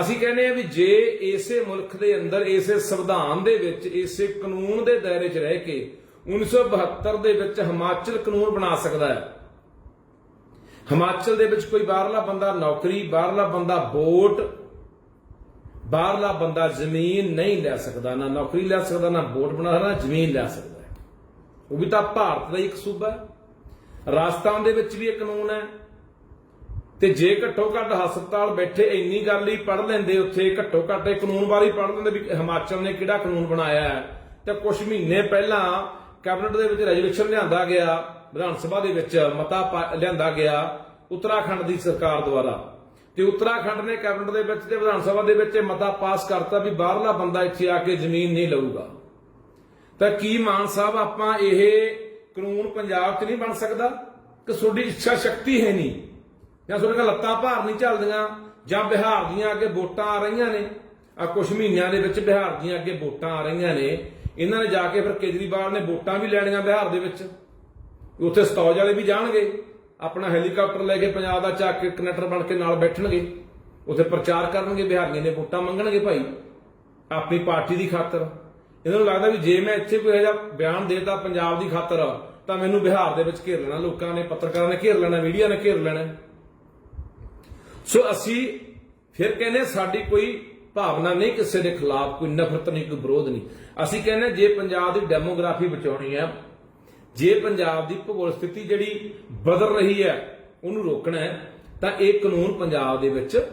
ਅਸੀਂ ਕਹਿੰਦੇ ਆ ਵੀ ਜੇ ਇਸੇ ਮੁਲਕ ਦੇ ਅੰਦਰ, ਇਸੇ ਸੰਵਿਧਾਨ ਦੇ ਵਿੱਚ, ਇਸੇ ਕਾਨੂੰਨ ਦੇ ਦਾਇਰੇ 'ਚ ਰਹਿ ਕੇ 1972 ਦੇ ਵਿੱਚ ਹਿਮਾਚਲ ਕਾਨੂੰਨ ਬਣਾ ਸਕਦਾ ਹੈ। ਹਿਮਾਚਲ ਦੇ ਵਿੱਚ ਕੋਈ ਬਾਹਰਲਾ ਬੰਦਾ ਨੌਕਰੀ, ਬਾਹਰਲਾ ਬੰਦਾ ਵੋਟ, ਬਾਹਰਲਾ ਬੰਦਾ ਜ਼ਮੀਨ ਨਹੀਂ ਲੈ ਸਕਦਾ, ਨਾ ਨੌਕਰੀ ਲੈ ਸਕਦਾ, ਨਾ ਵੋਟ ਬਣਾ ਸਕਦਾ, ਨਾ ਜ਼ਮੀਨ ਲੈ ਸਕਦਾ ਉਹ ਵੀ ਤਾਂ ਭਾਰਤ ਦਾ ਹੀ ਇੱਕ ਸੂਬਾ ਹੈ। ਰਾਜਸਥਾਨ ਦੇ ਵਿੱਚ ਵੀ ਇਹ ਕਾਨੂੰਨ ਹੈ। ਤੇ ਜੇ ਘੱਟੋ ਘੱਟ ਹਸਪਤਾਲ ਬੈਠੇ ਇੰਨੀ ਗੱਲ ਹੀ ਪੜ ਲੈਂਦੇ, ਉੱਥੇ ਘੱਟੋ ਘੱਟ ਇਹ ਕਾਨੂੰਨ ਬਾਰੇ ਪੜ ਲੈਂਦੇ ਵੀ ਹਿਮਾਚਲ ਨੇ ਕਿਹੜਾ ਕਾਨੂੰਨ ਬਣਾਇਆ ਹੈ। ਤੇ ਕੁਝ ਮਹੀਨੇ ਪਹਿਲਾਂ ਕੈਬਨਿਟ ਦੇ ਵਿੱਚ ਰੈਜੂਲੇਸ਼ਨ ਲਿਆਂਦਾ ਗਿਆ, ਵਿਧਾਨ ਸਭਾ ਦੇ ਵਿੱਚ ਮਤਾ ਲਿਆਂਦਾ ਗਿਆ ਉੱਤਰਾਖੰਡ ਦੀ ਸਰਕਾਰ ਦੁਆਰਾ। ਤੇ ਉੱਤਰਾਖੰਡ ਨੇ ਕੈਬਨਿਟ ਦੇ ਵਿੱਚ ਤੇ ਵਿਧਾਨ ਸਭਾ ਦੇ ਵਿੱਚ ਇਹ ਮਤਾ ਪਾਸ ਕਰਤਾ ਵੀ ਬਾਹਰਲਾ ਬੰਦਾ ਇੱਥੇ ਆ ਕੇ ਜ਼ਮੀਨ ਨਹੀਂ ਲਊਗਾ। ਤਾਂ ਕੀ ਮਾਨ ਸਾਹਿਬ, ਆਪਾਂ ਇਹ ਕਾਨੂੰਨ ਪੰਜਾਬ 'ਚ ਨਹੀਂ ਬਣ ਸਕਦਾ? ਕਿ ਤੁਹਾਡੀ ਇੱਛਾ ਸ਼ਕਤੀ ਹੈ ਨਹੀਂ? ਜਾਂ ਤੁਹਾਡੇ ਲੱਤਾਂ ਭਾਰ ਨਹੀਂ ਚੱਲਦੀਆਂ, ਜਾਂ ਬਿਹਾਰ ਦੀਆਂ ਅੱਗੇ ਵੋਟਾਂ ਆ ਰਹੀਆਂ ਨੇ ਆ ਕੁਝ ਮਹੀਨਿਆਂ ਦੇ ਵਿੱਚ ਬਿਹਾਰ ਦੀਆਂ ਅੱਗੇ ਵੋਟਾਂ ਆ ਰਹੀਆਂ ਨੇ, ਇਹਨਾਂ ਨੇ ਜਾ ਕੇ ਫਿਰ ਕੇਜਰੀਵਾਲ ਨੇ ਵੋਟਾਂ ਵੀ ਲੈਣੀਆਂ ਬਿਹਾਰ ਦੇ ਵਿੱਚ। ਉੱਥੇ ਸਤੌਜ ਵਾਲੇ ਵੀ ਜਾਣਗੇ, ਆਪਣਾ ਹੈਲੀਕਾਪਟਰ ਲੈ ਕੇ ਪੰਜਾਬ ਦਾ ਚੱਕ ਕੇ ਕਨੈਕਟਰ ਬਣ ਕੇ ਨਾਲ ਬੈਠਣਗੇ, ਉੱਥੇ ਪ੍ਰਚਾਰ ਕਰਨਗੇ, ਬਿਹਾਰੀਆਂ ਨੇ ਵੋਟਾਂ ਮੰਗਣਗੇ ਭਾਈ, ਆਪਣੀ ਪਾਰਟੀ ਦੀ ਖਾਤਰ। ਇਹਨਾਂ ਨੂੰ ਲੱਗਦਾ ਵੀ ਜੇ ਮੈਂ ਇੱਥੇ ਕੋਈ ਇਹੋ ਜਿਹਾ ਬਿਆਨ ਦੇਤਾ ਪੰਜਾਬ ਦੀ ਖਾਤਰ, ਤਾਂ ਮੈਨੂੰ ਬਿਹਾਰ ਦੇ ਵਿੱਚ ਘੇਰ ਲੈਣਾ, ਲੋਕਾਂ ਨੇ, ਪੱਤਰਕਾਰਾਂ ਨੇ ਘੇਰ ਲੈਣਾ, ਮੀਡੀਆ ਨੇ ਘੇਰ ਲੈਣਾ। ਸੋ ਅਸੀਂ ਫਿਰ ਕਹਿੰਦੇ ਸਾਡੀ ਕੋਈ ਭਾਵਨਾ ਨਹੀਂ ਕਿਸੇ ਦੇ ਖਿਲਾਫ, ਕੋਈ ਨਫ਼ਰਤ ਨਹੀਂ, ਕੋਈ ਵਿਰੋਧ ਨਹੀਂ। ਅਸੀਂ ਕਹਿੰਦੇ ਜੇ ਪੰਜਾਬ ਦੀ ਡੈਮੋਗ੍ਰਾਫੀ ਬਚਾਉਣੀ ਹੈ, ਜੇ ਪੰਜਾਬ ਦੀ ਭੂਗੋਲ ਸਥਿਤੀ ਜਿਹੜੀ ਬਦਲ ਰਹੀ ਹੈ, ਉਹਨੂੰ ਰੋਕਣਾ ਹੈ, ਤਾਂ ਇਹ ਕਾਨੂੰਨ ਪੰਜਾਬ ਦੇ ਵਿੱਚ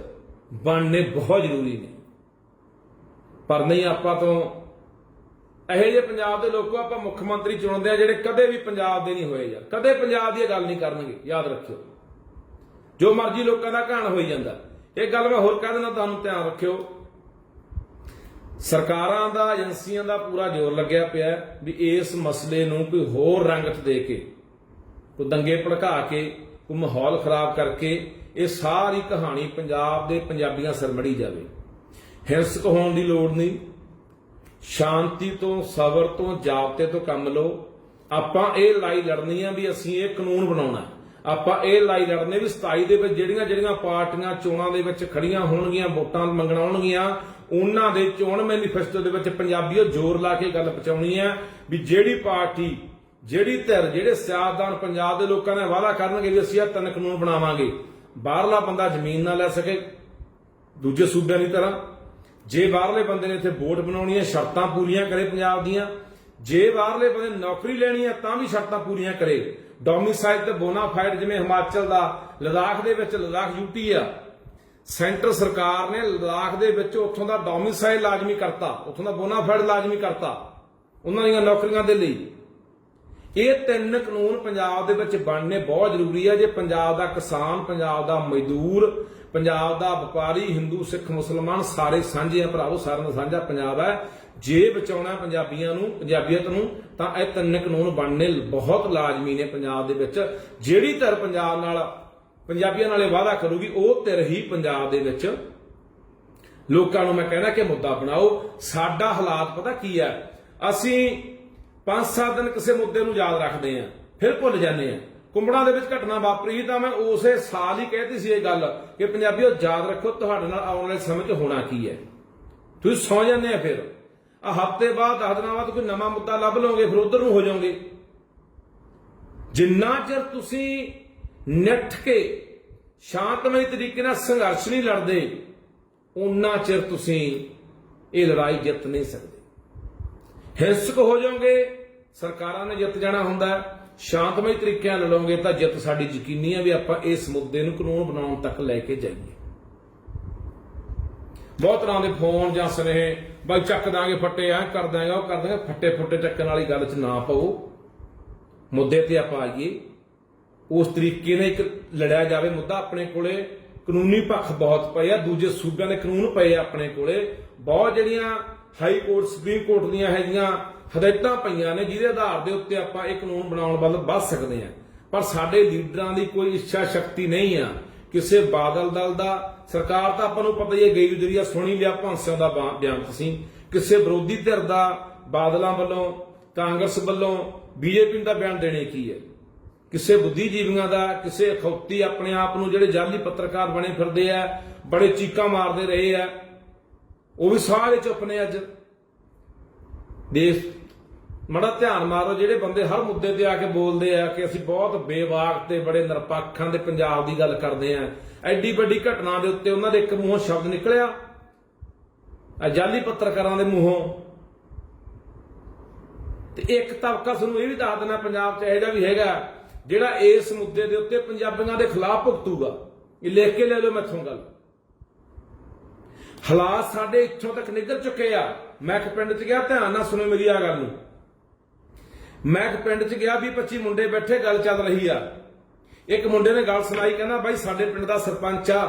ਬਣਨੇ ਬਹੁਤ ਜ਼ਰੂਰੀ ਨੇ। ਪਰ ਨਹੀਂ ਆਪਾਂ ਤੋਂ ਇਹੋ ਜਿਹੇ ਪੰਜਾਬ ਦੇ ਲੋਕੋ ਆਪਾਂ ਮੁੱਖ ਮੰਤਰੀ ਚੁਣਦੇ ਆ ਜਿਹੜੇ ਕਦੇ ਵੀ ਪੰਜਾਬ ਦੇ ਨਹੀਂ ਹੋਏ ਯਾਰ ਕਦੇ ਪੰਜਾਬ ਦੀ ਇਹ ਗੱਲ ਨਹੀਂ ਕਰਨਗੇ। ਯਾਦ ਰੱਖਿਓ। ਜੋ ਮਰਜ਼ੀ ਲੋਕਾਂ ਦਾ ਘਾਣ ਹੋਈ ਜਾਂਦਾ। ਇਹ ਗੱਲ ਮੈਂ ਹੋਰ ਕਹਿ ਦਿੰਦਾ, ਤੁਹਾਨੂੰ ਧਿਆਨ ਰੱਖਿਓ। ਸਰਕਾਰਾਂ ਦਾ, ਏਜੰਸੀਆਂ ਦਾ ਪੂਰਾ ਜ਼ੋਰ ਲੱਗਿਆ ਪਿਆ ਵੀ ਇਸ ਮਸਲੇ ਨੂੰ ਕੋਈ ਹੋਰ ਰੰਗਤ ਦੇ ਕੇ, ਕੋਈ ਦੰਗੇ ਭੜਕਾ ਕੇ, ਕੋਈ ਮਾਹੌਲ ਖਰਾਬ ਕਰਕੇ ਇਹ ਸਾਰੀ ਕਹਾਣੀ ਪੰਜਾਬ ਦੇ ਪੰਜਾਬੀਆਂ ਸਿਰ ਮੜੀ ਜਾਵੇ। ਹਿੰਸਕ ਹੋਣ ਦੀ ਲੋੜ ਨਹੀਂ। ਸ਼ਾਂਤੀ ਤੋਂ, ਸਬਰ ਤੋਂ, ਜਾਬਤੇ ਤੋਂ ਕੰਮ ਲਓ। ਆਪਾਂ ਇਹ ਲੜਾਈ ਲੜਨੀ ਆ ਵੀ ਅਸੀਂ ਇਹ ਕਾਨੂੰਨ ਬਣਾਉਣਾ ਆਪਾਂ ਇਹ ਲੜਾਈ ਲੜਨੇ ਵੀ 27 ਦੇ ਵਿੱਚ ਜਿਹੜੀਆਂ ਜਿਹੜੀਆਂ ਪਾਰਟੀਆਂ ਚੋਣਾਂ ਦੇ ਵਿੱਚ ਖੜੀਆਂ ਹੋਣਗੀਆਂ, ਵੋਟਾਂ ਮੰਗਣ ਆਉਣਗੀਆਂ ਉਹਨਾਂ ਦੇ ਚੋਣ ਮੈਨੀਫੈਸਟੋ ਦੇ ਵਿੱਚ ਪੰਜਾਬੀਓ ਜ਼ੋਰ ਲਾ ਕੇ ਗੱਲ ਪਹੁੰਚਾਉਣੀ ਹੈ ਵੀ ਜਿਹੜੀ ਪਾਰਟੀ, ਜਿਹੜੀ ਧਿਰ, ਜਿਹੜੇ ਸਿਆਸਤਦਾਨ ਪੰਜਾਬ ਦੇ ਲੋਕਾਂ ਨੇ ਵਾਅਦਾ ਕਰਨਗੇ ਵੀ ਅਸੀਂ ਇਹ ਤਿੰਨ ਕਾਨੂੰਨ ਬਣਾਵਾਂਗੇ, ਬਾਹਰਲਾ ਬੰਦਾ ਜ਼ਮੀਨ ਨਾ ਲੈ ਸਕੇ, ਦੂਜੇ ਸੂਬਿਆਂ ਦੀ ਤਰ੍ਹਾਂ। ਜੇ ਬਾਹਰਲੇ ਬੰਦੇ ਨੇ ਇੱਥੇ ਵੋਟ ਬਣਾਉਣੀ ਹੈ ਸ਼ਰਤਾਂ ਪੂਰੀਆਂ ਕਰੇ ਪੰਜਾਬ ਦੀਆਂ, ਜੇ ਬਾਹਰਲੇ ਬੰਦੇ ਨੌਕਰੀ ਲੈਣੀ ਹੈ ਤਾਂ ਵੀ ਸ਼ਰਤਾਂ ਪੂਰੀਆਂ ਕਰੇ। ਡੋਮਿਸਾਈਲ ਤੇ ਬੋਨਾਫਾਈਡ ਜਿਵੇਂ ਹਿਮਾਚਲ ਦਾ, ਲਦਾਖ ਦੇ ਵਿੱਚ ਲਦਾਖ ਯੂਟੀ ਆ। ਸੈਂਟਰ ਸਰਕਾਰ ਨੇ ਲਦਾਖ ਦੇ ਵਿੱਚ ਉੱਥੋਂ ਦਾ ਡੋਮਿਸਾਈਲ ਲਾਜ਼ਮੀ ਕਰਤਾ, ਉੱਥੋਂ ਦਾ ਬੋਨਾਫਾਈਡ ਲਾਜ਼ਮੀ ਕਰਤਾ, ਉਹਨਾਂ ਦੀਆਂ ਨੌਕਰੀਆਂ ਦੇ ਲਈ। ਇਹ ਤਿੰਨ ਕਾਨੂੰਨ ਪੰਜਾਬ ਦੇ ਵਿੱਚ ਬਣਨੇ ਬਹੁਤ ਜ਼ਰੂਰੀ ਹੈ ਜੇ ਪੰਜਾਬ ਦਾ ਕਿਸਾਨ, ਪੰਜਾਬ ਦਾ ਮਜ਼ਦੂਰ, ਪੰਜਾਬ ਦਾ ਵਪਾਰੀ, ਹਿੰਦੂ, ਸਿੱਖ, ਮੁਸਲਮਾਨ ਸਾਰੇ ਸਾਂਝੇ ਆ ਭਰਾਵੋ, ਸਾਰਿਆਂ ਦਾ ਸਾਂਝਾ ਪੰਜਾਬ ਹੈ। ਜੇ ਬਚਾਉਣਾ ਪੰਜਾਬੀਆਂ ਨੂੰ, ਪੰਜਾਬੀਅਤ ਨੂੰ, ਤਾਂ ਇਹ ਤਿੰਨ ਕਾਨੂੰਨ ਬਣਨੇ ਬਹੁਤ ਲਾਜ਼ਮੀ ਨੇ ਪੰਜਾਬ ਦੇ ਵਿੱਚ। ਜਿਹੜੀ ਧਿਰ ਪੰਜਾਬ ਨਾਲ, ਪੰਜਾਬੀਆਂ ਨਾਲੇ ਵਾਅਦਾ ਕਰੂਗੀ, ਉਹ ਧਿਰ ਹੀ ਪੰਜਾਬ ਦੇ ਵਿੱਚ। ਲੋਕਾਂ ਨੂੰ ਮੈਂ ਕਹਿਣਾ ਕਿ ਮੁੱਦਾ ਬਣਾਓ। ਸਾਡਾ ਹਾਲਾਤ ਪਤਾ ਕੀ ਹੈ? ਅਸੀਂ 5-7 ਦਿਨ ਕਿਸੇ ਮੁੱਦੇ ਨੂੰ ਯਾਦ ਰੱਖਦੇ ਆਂ ਫਿਰ ਭੁੱਲ ਜਾਂਦੇ ਆਂ ਕੁੰਬੜਾਂ ਦੇ ਵਿੱਚ ਘਟਨਾ ਵਾਪਰੀ, ਤਾਂ ਮੈਂ ਉਸੇ ਸਾਲ ਹੀ ਕਹਿਤੀ ਸੀ ਇਹ ਗੱਲ ਕਿ ਪੰਜਾਬੀਓ ਯਾਦ ਰੱਖੋ, ਤੁਹਾਡੇ ਨਾਲ ਆਉਣ ਵਾਲੇ ਸਮੇਂ 'ਚ ਹੋਣਾ ਕੀ ਹੈ। ਤੁਸੀਂ ਸੌ ਜਾਂਦੇ ਆ ਫਿਰ। ਆ ਹਫ਼ਤੇ ਬਾਅਦ ਦਸ ਦਿਨਾਂ ਬਾਅਦ ਕੋਈ ਨਵਾਂ ਮੁੱਦਾ ਲੱਭ ਲਓਗੇ, ਫਿਰ ਉਧਰ ਨੂੰ ਹੋ ਜਾਓਗੇ। ਜਿੰਨਾ ਚਿਰ ਤੁਸੀਂ ਨਿੱਠ ਕੇ ਸ਼ਾਂਤਮਈ ਤਰੀਕੇ ਨਾਲ ਸੰਘਰਸ਼ ਨਹੀਂ ਲੜਦੇ ਉਨਾ ਚਿਰ ਤੁਸੀਂ ਇਹ ਲੜਾਈ ਜਿੱਤ ਨਹੀਂ ਸਕਦੇ। ਹਿੰਸਕ ਹੋ ਜਾਓਗੇ, ਸਰਕਾਰਾਂ ਨੇ ਜਿੱਤ ਜਾਣਾ ਹੁੰਦਾ ਸ਼ਾਂਤਮਈ ਤਰੀਕੇ ਨਾਲ ਲੜੋਗੇ ਤਾਂ ਜਿੱਤ ਸਾਡੀ ਯਕੀਨੀ ਹੈ ਵੀ ਆਪਾਂ ਇਸ ਮੁੱਦੇ ਨੂੰ ਕਾਨੂੰਨ ਬਣਾਉਣ ਤੱਕ ਲੈ ਕੇ ਜਾਈਏ। ਬਹੁਤ ਤਰ੍ਹਾਂ ਦੇ ਫੋਨ ਜਾਂ ਸੁਨੇਹੇ। ਬਾਈ ਚੱਕ ਦਾਂਗੇ ਫੱਟੇ ਆ ਕਰ ਦਾਂਗੇ, ਉਹ ਕਰ ਦਾਂਗੇ। ਫੱਟੇ ਫੁੱਟੇ ਚੱਕਣ ਵਾਲੀ ਗੱਲ 'ਚ ਨਾ ਪਾਓ। ਮੁੱਦੇ ਤੇ ਆਪਾਂ ਆਈਏ। ਉਸ ਤਰੀਕੇ ਨਾਲ ਇੱਕ ਲੜਿਆ ਜਾਵੇ ਮੁੱਦਾ ਆਪਣੇ ਕੋਲੇ। ਕਾਨੂੰਨੀ ਪੱਖ ਬਹੁਤ ਪਏ ਆ, ਦੂਜੇ ਸੂਬਿਆਂ ਦੇ ਕਾਨੂੰਨ ਪਏ ਆ ਆਪਣੇ ਕੋਲੇ। ਬਹੁਤ ਜਿਹੜੀਆਂ ਹਾਈ ਕੋਰਟ, ਸੁਪਰੀਮ ਕੋਰਟ ਦੀਆਂ ਹੈਗੀਆਂ ਹਦਾਇਤਾਂ ਪਈਆਂ ਨੇ, ਜਿਹਦੇ ਆਧਾਰ ਦੇ ਉੱਤੇ ਆਪਾਂ ਇਹ ਕਾਨੂੰਨ ਬਣਾਉਣ ਵੱਲ ਵੱਧ ਸਕਦੇ ਆ। ਪਰ ਸਾਡੇ ਲੀਡਰਾਂ ਦੀ ਕੋਈ ਇੱਛਾ ਸ਼ਕਤੀ ਨਹੀਂ ਆ। ਕਿਸੇ ਬਾਦਲ ਦਲ ਦਾ ਸਰਕਾਰ ਤਾਂ ਆਪਾਂ ਨੂੰ ਪਤਾ ਹੀ ਹੈ, ਗਈ ਗੁਜਰੀ ਆ ਸੁਣੀ ਲਿਆ ਭਾਂਸਿਆਂ ਦਾ ਬਿਆਨ ਤੁਸੀਂ। ਕਿਸੇ ਵਿਰੋਧੀ ਧਿਰ ਦਾ ਬਾਦਲਾਂ ਵੱਲੋਂ, ਕਾਂਗਰਸ ਵੱਲੋਂ, ਬੀਜੇਪੀ ਦਾ ਬਿਆਨ ਦੇਣੇ ਕੀ ਹੈ? ਕਿਸੇ ਬੁੱਧੀਜੀਵੀਆਂ ਦਾ, ਕਿਸੇ ਅਖੌਤੀ ਆਪਣੇ ਆਪ ਨੂੰ ਜਿਹੜੇ ਜਾਲੀ ਪੱਤਰਕਾਰ ਬਣੇ ਫਿਰਦੇ ਆ, ਬੜੇ ਚੀਕਾਂ ਮਾਰਦੇ ਰਹੇ ਆ, ਉਹ ਵੀ ਸਾਰੇ ਚੁੱਪ ਨੇ ਅੱਜ। ਦੇਸ਼ ਮੜਾ ਧਿਆਨ ਮਾਰੋ, ਜਿਹੜੇ ਬੰਦੇ ਹਰ ਮੁੱਦੇ ਤੇ ਆ ਕੇ ਬੋਲਦੇ ਆ ਕਿ ਅਸੀਂ ਬਹੁਤ ਬੇਵਾਕ ਤੇ ਬੜੇ ਨਿਰਪੱਖਾਂ ਦੇ ਪੰਜਾਬ ਦੀ ਗੱਲ ਕਰਦੇ ਆ, ਐਡੀ ਵੱਡੀ ਘਟਨਾ ਦੇ ਉੱਤੇ ਉਹਨਾਂ ਦੇ ਇੱਕ ਮੂੰਹੋਂ ਸ਼ਬਦ ਨਿਕਲਿਆ। ਅਜ਼ਾਲੀ ਪੱਤਰਕਾਰਾਂ ਦੇ ਮੂੰਹੋਂ। ਤੇ ਇੱਕ ਤਬਕਾ ਤੁਹਾਨੂੰ ਇਹ ਵੀ ਦੱਸ ਦੇਣਾ ਪੰਜਾਬ 'ਚ ਇਹੋ ਜਿਹਾ ਵੀ ਹੈਗਾ, ਜਿਹੜਾ ਇਸ ਮੁੱਦੇ ਦੇ ਉੱਤੇ ਪੰਜਾਬੀਆਂ ਦੇ ਖਿਲਾਫ ਭੁਗਤੂਗਾ। ਇਹ ਲਿਖ ਕੇ ਲੈ ਲਓ ਮੈਥੋਂ ਗੱਲ। ਹਾਲਾਤ ਸਾਡੇ ਇੱਥੋਂ ਤੱਕ ਨਿਕਲ ਚੁੱਕੇ ਆ। ਮੈਂ ਇੱਕ ਪਿੰਡ 'ਚ ਗਿਆ, ਧਿਆਨ ਨਾਲ ਸੁਣੋ ਮੇਰੀ ਆ ਗੱਲ ਨੂੰ। ਮੈਂ ਇੱਕ ਪਿੰਡ 'ਚ ਗਿਆ ਵੀ 25 ਮੁੰਡੇ ਬੈਠੇ, ਗੱਲ ਚੱਲ ਰਹੀ ਆ। ਇੱਕ ਮੁੰਡੇ ਨੇ ਗੱਲ ਸੁਣਾਈ, ਕਹਿੰਦਾ ਬਾਈ ਸਾਡੇ ਪਿੰਡ ਦਾ ਸਰਪੰਚ ਆ।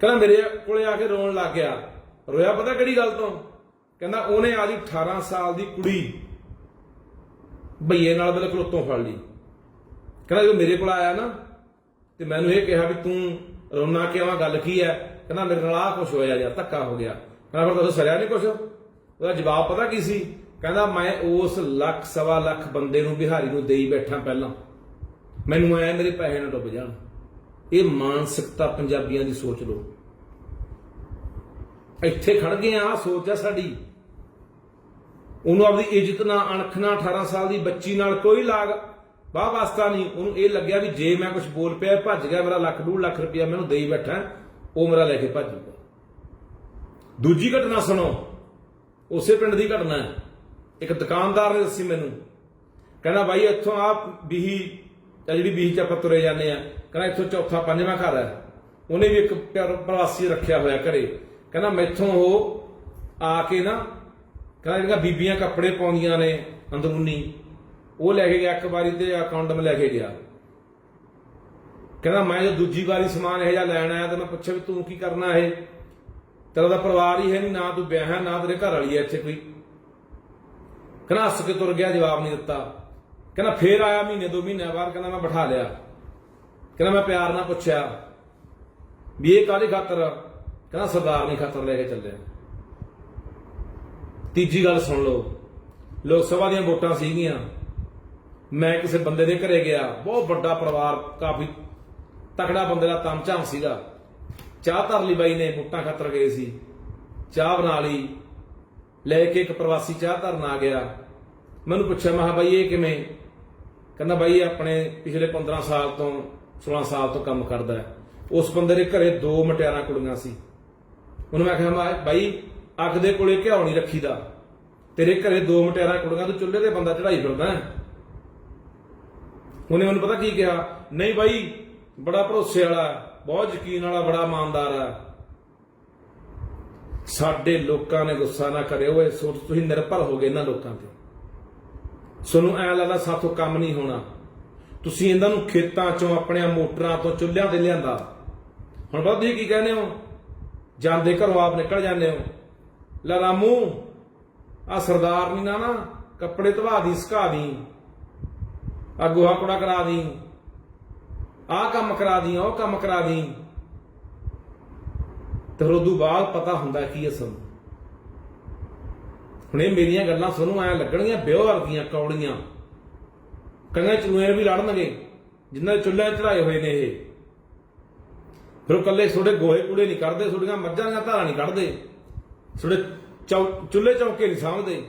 ਕਹਿੰਦਾ ਮੇਰੇ ਕੋਲੇ ਆ ਕੇ ਰੋਣ ਲੱਗ ਗਿਆ। ਰੋਇਆ ਪਤਾ ਕਿਹੜੀ ਗੱਲ ਤੋਂ? ਕਹਿੰਦਾ ਉਹਨੇ ਆਦੀ 18 ਸਾਲ ਦੀ ਕੁੜੀ ਭਈਏ ਨਾਲ ਬਿਲਕੁਲ ਉੱਤੋਂ ਫੜ ਲਈ। ਕਹਿੰਦਾ ਜਦੋਂ ਮੇਰੇ ਕੋਲ ਆਇਆ ਨਾ, ਤੇ ਮੈਨੂੰ ਇਹ ਕਿਹਾ ਵੀ ਤੂੰ ਰੋਣਾ ਕਿਉਂ ਗੱਲ ਕੀ ਹੈ ਕਹਿੰਦਾ ਮੇਰੇ ਨਾਲ ਆ ਕੁਝ ਹੋਇਆ ਯਾਰ, ਧੱਕਾ ਹੋ ਗਿਆ। ਕਹਿੰਦਾ ਫਿਰ ਤੁਹਾਨੂੰ ਸਰਿਆ ਨਹੀਂ ਕੁਝ ਉਹਦਾ ਜਵਾਬ ਪਤਾ ਕੀ ਸੀ? ਕਹਿੰਦਾ, ਮੈਂ ਉਸ ਲੱਖ, ਸਵਾ ਲੱਖ ਬੰਦੇ ਨੂੰ ਬਿਹਾਰੀ ਨੂੰ ਦੇਈ ਬੈਠਾ ਪਹਿਲਾਂ। ਮੈਨੂੰ ਐ ਮੇਰੇ ਪੈਸੇ ਨਾ ਡੁੱਬ ਜਾਣ। ਇਹ ਮਾਨਸਿਕਤਾ ਪੰਜਾਬੀਆਂ ਦੀ ਸੋਚ ਲਓ। ਇੱਥੇ ਖੜ ਗਏ ਆ, ਸੋਚ ਆ ਸਾਡੀ। ਉਹਨੂੰ ਆਪਦੀ ਇੱਜ਼ਤ ਨਾਲ ਅਣਖ ਨਾਲ 18 ਸਾਲ ਦੀ ਬੱਚੀ ਨਾਲ ਕੋਈ ਲਾਗ ਵਾਹ ਵਾਸਤਾ ਨਹੀਂ। ਉਹਨੂੰ ਇਹ ਲੱਗਿਆ ਵੀ ਜੇ ਮੈਂ ਕੁਝ ਬੋਲ ਪਿਆ ਭੱਜ ਗਿਆ ਮੇਰਾ ਲੱਖ, ਡੂਢ ਲੱਖ ਰੁਪਇਆ ਮੈਨੂੰ ਦੇਈ ਬੈਠਾ, ਉਹ ਮੇਰਾ ਲੈ ਕੇ ਭੱਜੂਗਾ ਦੂਜੀ ਘਟਨਾ ਸੁਣੋ। ਉਸੇ ਪਿੰਡ ਦੀ ਘਟਨਾ ਹੈ। ਇੱਕ ਦੁਕਾਨਦਾਰ ਨੇ ਦੱਸੀ ਮੈਨੂੰ। ਕਹਿੰਦਾ ਬਾਈ ਇੱਥੋਂ ਆ ਬੀਹੀ ਆ ਜਿਹੜੀ ਬੀਹੀ ਚ ਆਪਾਂ ਤੁਰੇ ਜਾਂਦੇ ਆ ਕਹਿੰਦਾ, ਇੱਥੋਂ ਚੌਥਾ ਪੰਜਵਾਂ ਘਰ ਹੈ। ਉਹਨੇ ਵੀ ਇੱਕ ਪਿਆਰ- ਪ੍ਰਵਾਸੀ ਰੱਖਿਆ ਹੋਇਆ ਘਰੇ। ਕਹਿੰਦਾ, ਮੈਥੋਂ ਉਹ ਆ ਕੇ ਨਾ, ਕਹਿੰਦਾ, ਜਿਹੜੀਆਂ ਬੀਬੀਆਂ ਕੱਪੜੇ ਪਾਉਂਦੀਆਂ ਨੇ ਅੰਦਰੂਨੀ, ਉਹ ਲੈ ਕੇ ਗਿਆ, ਇੱਕ ਵਾਰੀ ਤੇ ਅਕਾਊਂਟ ਮੈਂ ਲੈ ਕੇ ਗਿਆ। ਕਹਿੰਦਾ, ਮੈਂ ਜਦੋਂ ਦੂਜੀ ਵਾਰੀ ਸਮਾਨ ਇਹ ਜਿਹਾ ਲੈਣ ਆਇਆ, ਤਾਂ ਮੈਂ ਪੁੱਛਿਆ ਵੀ ਤੂੰ ਕੀ ਕਰਨਾ ਇਹ? ਤੇਰਾ ਤਾਂ ਪਰਿਵਾਰ ਹੀ ਹੈ ਨਹੀਂ, ਨਾ ਤੂੰ ਵਿਆਹ ਹੈ, ਨਾ ਤੇਰੇ ਘਰ ਵਾਲੀ ਹੈ ਇੱਥੇ ਕੋਈ। ਕਹਿੰਦਾ ਹੱਸ ਕੇ ਤੁਰ ਗਿਆ, ਜਵਾਬ ਨਹੀਂ ਦਿੱਤਾ। ਕਹਿੰਦਾ ਫੇਰ ਆਇਆ ਮਹੀਨੇ, ਦੋ ਮਹੀਨੇ ਬਾਅਦ, ਕਹਿੰਦਾ ਮੈਂ ਬਿਠਾ ਲਿਆ। ਕਹਿੰਦਾ ਮੈਂ ਪਿਆਰ ਨਾਲ ਪੁੱਛਿਆ ਵੀ ਇਹ ਕਾਹਦੀ ਖਾਤਰ ਕਹਿੰਦਾ ਸਰਦਾਰ ਨਹੀਂ ਖਾਤਰ ਲੈ ਕੇ ਚੱਲਿਆ। ਤੀਜੀ ਗੱਲ ਸੁਣ ਲਓ। ਲੋਕ ਸਭਾ ਦੀਆਂ ਵੋਟਾਂ ਸੀਗੀਆਂ। ਮੈਂ ਕਿਸੇ ਬੰਦੇ ਦੇ ਘਰੇ ਗਿਆ। ਬਹੁਤ ਵੱਡਾ ਪਰਿਵਾਰ, ਕਾਫੀ ਤਕੜਾ ਬੰਦੇ ਦਾ ਤਮਝਾਮ ਸੀਗਾ। ਚਾਹ ਧਰ ਲਈ ਬਾਈ ਨੇ, ਵੋਟਾਂ ਖਾਤਰ ਗਏ ਸੀ। ਚਾਹ ਬਣਾ ਲਈ। ਲੈ ਕੇ ਇੱਕ ਪ੍ਰਵਾਸੀ ਚਾਹ ਧਰਨ ਆ ਗਿਆ। ਮੈਨੂੰ ਪੁੱਛਿਆ, ਮੈਂ ਕਿਹਾ, ਬਾਈ, ਇਹ ਕਿਵੇਂ? ਕਹਿੰਦਾ, ਬਾਈ ਆਪਣੇ ਪਿਛਲੇ 15 ਸਾਲ ਤੋਂ 16 ਸਾਲ ਤੋਂ ਕੰਮ ਕਰਦਾ ਹੈ। ਉਸ ਬੰਦੇ ਦੇ ਘਰੇ ਦੋ ਮਟਿਆਰਾਂ ਕੁੜੀਆਂ ਸੀ। ਉਹਨੂੰ ਮੈਂ ਕਿਹਾ, ਮੈਂ ਬਾਈ, ਅੱਗ ਦੇ ਕੋਲੇ ਘਿਓ ਨਹੀਂ ਰੱਖੀਦਾ। ਤੇਰੇ ਘਰੇ ਦੋ ਮਟਿਆਰਾਂ ਕੁੜੀਆਂ ਤੂੰ ਚੁੱਲ੍ਹੇ ਤੇ ਬੰਦਾ ਚੜਾਈ ਫਿਰਦਾ ਉਹਨੇ ਮੈਨੂੰ ਪਤਾ ਕੀ ਕਿਹਾ? ਨਹੀਂ ਬਾਈ, ਬੜਾ ਭਰੋਸੇ ਵਾਲਾ ਬਹੁਤ ਯਕੀਨ ਵਾਲਾ, ਬੜਾ ਇਮਾਨਦਾਰ ਹੈ। ਸਾਡੇ ਲੋਕਾਂ ਨੇ ਗੁੱਸਾ ਨਾ ਕਰਿਓ, ਇਹ ਸੋਚ ਤੁਸੀਂ ਨਿਰਭਰ ਹੋ ਗਏ ਇਹਨਾਂ ਲੋਕਾਂ ਤੇ। ਤੁਹਾਨੂੰ ਐ ਲੱਗਦਾ ਸਾਥੋਂ ਕੰਮ ਨਹੀਂ ਹੋਣਾ। ਤੁਸੀਂ ਇਹਨਾਂ ਨੂੰ ਖੇਤਾਂ ਚੋਂ, ਆਪਣੀਆਂ ਮੋਟਰਾਂ ਤੋਂ ਚੁੱਲ੍ਹਿਆਂ ਤੇ ਲਿਆਂਦਾ। ਹੁਣ ਬਾਅਦ ਤੁਸੀਂ ਕੀ ਕਹਿੰਦੇ ਹੋ? ਜਾਂਦੇ ਘਰੋਂ ਆਪ ਨਿਕਲ ਜਾਂਦੇ ਹੋ। ਲੈ ਰਾਮੂ ਆ ਸਰਦਾਰ ਨਹੀਂ ਨਾ ਨਾ, ਕੱਪੜੇ ਧਵਾ ਦੀ, ਸੁਕਾ ਦੀ। ਆ ਗੋਹਾ ਕੁੜਾ ਕਰਾ ਦੀ। ਆ ਕੰਮ ਕਰਾ ਦੀ, ਉਹ ਕੰਮ ਕਰਾ ਦੀ। ਤੇ ਫਿਰ ਉਦੋਂ ਬਾਅਦ ਪਤਾ ਹੁੰਦਾ ਕੀ ਹੈ ਹੁਣ ਇਹ ਮੇਰੀਆਂ ਗੱਲਾਂ ਸਾਨੂੰ ਐ ਲੱਗਣਗੀਆਂ ਬਿਓ ਵਰਗੀਆਂ ਕੌੜੀਆਂ। ਕੰਨਾਂ ਚੂਹੇ ਵੀ ਲੜਨਗੇ, ਜਿਨ੍ਹਾਂ ਦੇ ਚੁੱਲ੍ਹੇ ਚੜਾਏ ਹੋਏ ਨੇ ਇਹ। ਫਿਰ ਉਹ ਕੱਲੇ ਤੁਹਾਡੇ ਗੋਹੇ ਕੂੜੇ ਨਹੀਂ ਕੱਢਦੇ ਤੁਹਾਡੀਆਂ ਮੱਝਾਂ ਦੀਆਂ ਧਾਰਾਂ ਨਹੀਂ ਕੱਢਦੇ। ਤੁਹਾਡੇ ਚੌ- ਚੁੱਲ੍ਹੇ ਚੌਕੇ ਨਹੀਂ ਸਾਂਭਦੇ।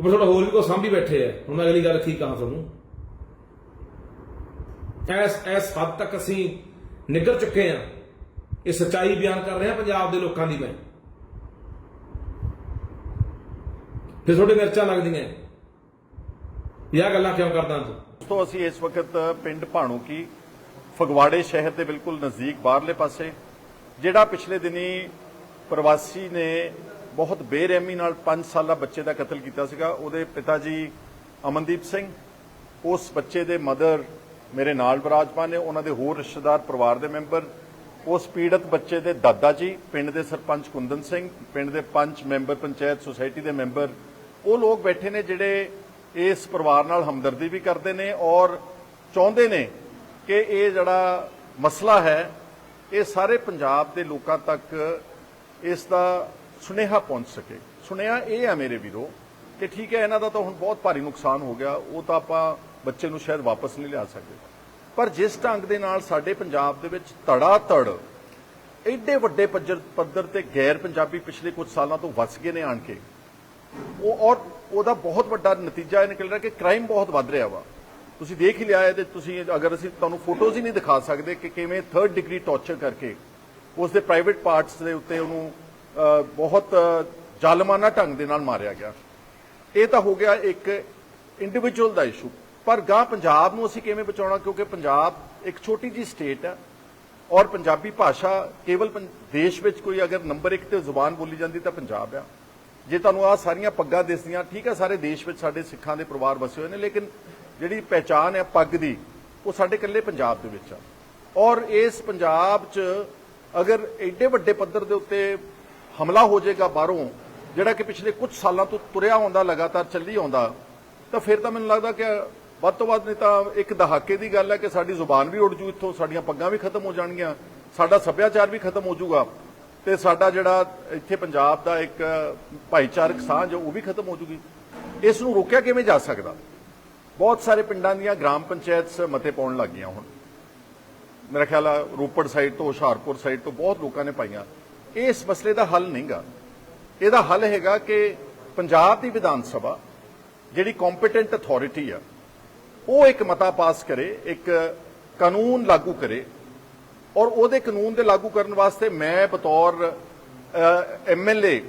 ਉਹ ਤੁਹਾਡਾ ਹੋਰ ਵੀ ਕੋਈ ਸਾਂਭੀ ਬੈਠੇ ਆ। ਹੁਣ ਮੈਂ ਅਗਲੀ ਗੱਲ ਕੀ ਕਹਾਂ ਤੁਹਾਨੂੰ? ਐਸ ਐਸ ਹੱਦ ਤੱਕ ਅਸੀਂ ਨਿਗਰ ਚੁੱਕੇ ਆ। ਇਹ ਸੱਚਾਈ ਬਿਆਨ ਕਰ ਰਿਹਾ ਪੰਜਾਬ ਦੇ ਲੋਕਾਂ ਦੀ ਮੈਂ। ਫਿਰ ਤੁਹਾਡੇ ਮਿਰਚਾਂ ਲੱਗਦੀਆਂ। ਇਹ ਗੱਲਾਂ ਕਿਉਂ ਕਰਦਾ ਤੂੰ? ਤੋਂ ਅਸੀਂ ਇਸ ਵਕਤ ਪਿੰਡ ਭਾਣੂਕੀ, ਫਗਵਾੜੇ ਸ਼ਹਿਰ ਦੇ ਬਿਲਕੁਲ ਨਜ਼ਦੀਕ ਬਾਹਰਲੇ ਪਾਸੇ, ਜਿਹੜਾ ਪਿਛਲੇ ਦਿਨੀ ਪ੍ਰਵਾਸੀ ਨੇ ਬਹੁਤ ਬੇਰਹਿਮੀ ਨਾਲ 5 ਸਾਲਾ ਬੱਚੇ ਦਾ ਕਤਲ ਕੀਤਾ ਸੀਗਾ, ਉਹਦੇ ਪਿਤਾ ਜੀ ਅਮਨਦੀਪ ਸਿੰਘ, ਉਸ ਬੱਚੇ ਦੇ ਮਦਰ ਮੇਰੇ ਨਾਲ ਵਿਰਾਜਮਾਨ ਨੇ, ਉਹਨਾਂ ਦੇ ਹੋਰ ਰਿਸ਼ਤੇਦਾਰ ਪਰਿਵਾਰ ਦੇ ਮੈਂਬਰ ਉਸ ਪੀੜਤ ਬੱਚੇ ਦੇ ਦਾਦਾ ਜੀ, ਪਿੰਡ ਦੇ ਸਰਪੰਚ ਕੁੰਦਨ ਸਿੰਘ, ਪਿੰਡ ਦੇ ਪੰਚ ਮੈਂਬਰ ਪੰਚਾਇਤ ਸੁਸਾਇਟੀ ਦੇ ਮੈਂਬਰ, ਉਹ ਲੋਕ ਬੈਠੇ ਨੇ ਜਿਹੜੇ ਇਸ ਪਰਿਵਾਰ ਨਾਲ ਹਮਦਰਦੀ ਵੀ ਕਰਦੇ ਨੇ ਔਰ ਚਾਹੁੰਦੇ ਨੇ ਕਿ ਇਹ ਜਿਹੜਾ ਮਸਲਾ ਹੈ, ਇਹ ਸਾਰੇ ਪੰਜਾਬ ਦੇ ਲੋਕਾਂ ਤੱਕ ਇਸ ਦਾ ਸੁਨੇਹਾ ਪਹੁੰਚ ਸਕੇ। ਸੁਨੇਹਾ ਇਹ ਹੈ ਮੇਰੇ ਵੀਰੋ ਕਿ ਠੀਕ ਹੈ, ਇਹਨਾਂ ਦਾ ਤਾਂ ਹੁਣ ਬਹੁਤ ਭਾਰੀ ਨੁਕਸਾਨ ਹੋ ਗਿਆ, ਉਹ ਤਾਂ ਆਪਾਂ ਬੱਚੇ ਨੂੰ ਸ਼ਾਇਦ ਵਾਪਸ ਨਹੀਂ ਲਿਆ ਸਕਦੇ। ਪਰ ਜਿਸ ਢੰਗ ਦੇ ਨਾਲ ਸਾਡੇ ਪੰਜਾਬ ਦੇ ਵਿੱਚ ਧੜਾ ਧੜ ਐਡੇ ਵੱਡੇ ਪੱਧਰ ਪੱਧਰ ਤੇ ਗੈਰ ਪੰਜਾਬੀ ਪਿਛਲੇ ਕੁਝ ਸਾਲਾਂ ਤੋਂ ਵੱਸ ਗਏ ਨੇ ਆਣ ਕੇ, ਉਹ ਔਰ ਉਹਦਾ ਬਹੁਤ ਵੱਡਾ ਨਤੀਜਾ ਇਹ ਨਿਕਲ ਰਿਹਾ ਕਿ ਕ੍ਰਾਈਮ ਬਹੁਤ ਵੱਧ ਰਿਹਾ ਵਾ। ਤੁਸੀਂ ਦੇਖ ਹੀ ਲਿਆ ਇਹਦੇ ਤੁਸੀਂ ਅਗਰ ਅਸੀਂ ਤੁਹਾਨੂੰ ਫੋਟੋਜ਼ ਹੀ ਨਹੀਂ ਦਿਖਾ ਸਕਦੇ ਕਿ ਕਿਵੇਂ ਥਰਡ ਡਿਗਰੀ ਟੌਰਚਰ ਕਰਕੇ ਉਸ ਦੇ ਪ੍ਰਾਈਵੇਟ ਪਾਰਟਸ ਦੇ ਉੱਤੇ ਉਹਨੂੰ ਬਹੁਤ ਜ਼ਾਲਮਾਨਾ ਢੰਗ ਦੇ ਨਾਲ ਮਾਰਿਆ ਗਿਆ। ਇਹ ਤਾਂ ਹੋ ਗਿਆ ਇੱਕ ਇੰਡੀਵਿਜੂਅਲ ਦਾ ਇਸ਼ੂ ਪਰ ਗਾਂ ਪੰਜਾਬ ਨੂੰ ਅਸੀਂ ਕਿਵੇਂ ਬਚਾਉਣਾ? ਕਿਉਂਕਿ ਪੰਜਾਬ ਇੱਕ ਛੋਟੀ ਜੀ ਸਟੇਟ ਹੈ ਔਰ ਪੰਜਾਬੀ ਭਾਸ਼ਾ ਕੇਵਲ ਪੰ- ਦੇਸ਼ ਵਿੱਚ ਕੋਈ ਅਗਰ ਨੰਬਰ 1 ਤੇ ਜ਼ੁਬਾਨ ਬੋਲੀ ਜਾਂਦੀ ਤਾਂ ਪੰਜਾਬ ਆ। ਜੇ ਤੁਹਾਨੂੰ ਆ ਸਾਰੀਆਂ ਪੱਗਾਂ ਦਿਸਦੀਆਂ, ਠੀਕ ਹੈ ਸਾਰੇ ਦੇਸ਼ ਵਿੱਚ ਸਾਡੇ ਸਿੱਖਾਂ ਦੇ ਪਰਿਵਾਰ ਵਸੇ ਹੋਏ ਨੇ, ਲੇਕਿਨ ਜਿਹੜੀ ਪਹਿਚਾਨ ਹੈ ਪੱਗ ਦੀ, ਉਹ ਸਾਡੇ ਇਕੱਲੇ ਪੰਜਾਬ ਦੇ ਵਿੱਚ ਆ। ਔਰ ਇਸ ਪੰਜਾਬ 'ਚ ਅਗਰ ਐਡੇ ਵੱਡੇ ਪੱਧਰ ਦੇ ਉੱਤੇ ਹਮਲਾ ਹੋ ਜਾਏਗਾ ਬਾਹਰੋਂ, ਜਿਹੜਾ ਕਿ ਪਿਛਲੇ ਕੁਝ ਸਾਲਾਂ ਤੋਂ ਤੁਰਿਆ ਆਉਂਦਾ, ਲਗਾਤਾਰ ਚੱਲੀ ਆਉਂਦਾ, ਤਾਂ ਫਿਰ ਤਾਂ ਮੈਨੂੰ ਲੱਗਦਾ ਕਿ ਵੱਧ ਤੋਂ ਵੱਧ ਨਹੀਂ ਤਾਂ ਇੱਕ ਦਹਾਕੇ ਦੀ ਗੱਲ ਹੈ ਕਿ ਸਾਡੀ ਜ਼ੁਬਾਨ ਵੀ ਉੱਡ ਜੂ ਇੱਥੋਂ, ਸਾਡੀਆਂ ਪੱਗਾਂ ਵੀ ਖਤਮ ਹੋ ਜਾਣਗੀਆਂ, ਸਾਡਾ ਸੱਭਿਆਚਾਰ ਵੀ ਖਤਮ ਹੋ ਜਾਊਗਾ ਤੇ ਸਾਡਾ ਜਿਹੜਾ ਇੱਥੇ ਪੰਜਾਬ ਦਾ ਇੱਕ ਭਾਈਚਾਰਕ ਸਾਂਝ ਉਹ ਵੀ ਖਤਮ ਹੋ ਜੂਗੀ। ਇਸ ਨੂੰ ਰੋਕਿਆ ਕਿਵੇਂ ਜਾ ਸਕਦਾ? ਬਹੁਤ ਸਾਰੇ ਪਿੰਡਾਂ ਦੀਆਂ ਗ੍ਰਾਮ ਪੰਚਾਇਤਸ ਮਤੇ ਪਾਉਣ ਲੱਗ ਗਈਆਂ ਹੁਣ। ਮੇਰਾ ਖਿਆਲ ਆ, ਰੋਪੜ ਸਾਈਡ ਤੋਂ, ਹੁਸ਼ਿਆਰਪੁਰ ਸਾਈਡ ਤੋਂ ਬਹੁਤ ਲੋਕਾਂ ਨੇ ਪਾਈਆਂ। ਇਸ ਮਸਲੇ ਦਾ ਹੱਲ ਨਹੀਂਗਾ ਇਹਦਾ ਹੱਲ ਹੈਗਾ ਕਿ ਪੰਜਾਬ ਦੀ ਵਿਧਾਨ ਸਭਾ, ਜਿਹੜੀ ਕੰਪੀਟੈਂਟ ਅਥਾਰਟੀ ਆ ਉਹ ਇੱਕ ਮਤਾ ਪਾਸ ਕਰੇ, ਇੱਕ ਕਾਨੂੰਨ ਲਾਗੂ ਕਰੇ ਔਰ ਉਹਦੇ ਕਾਨੂੰਨ ਦੇ ਲਾਗੂ ਕਰਨ ਵਾਸਤੇ ਮੈਂ ਬਤੌਰ ਐਮਐਲਏ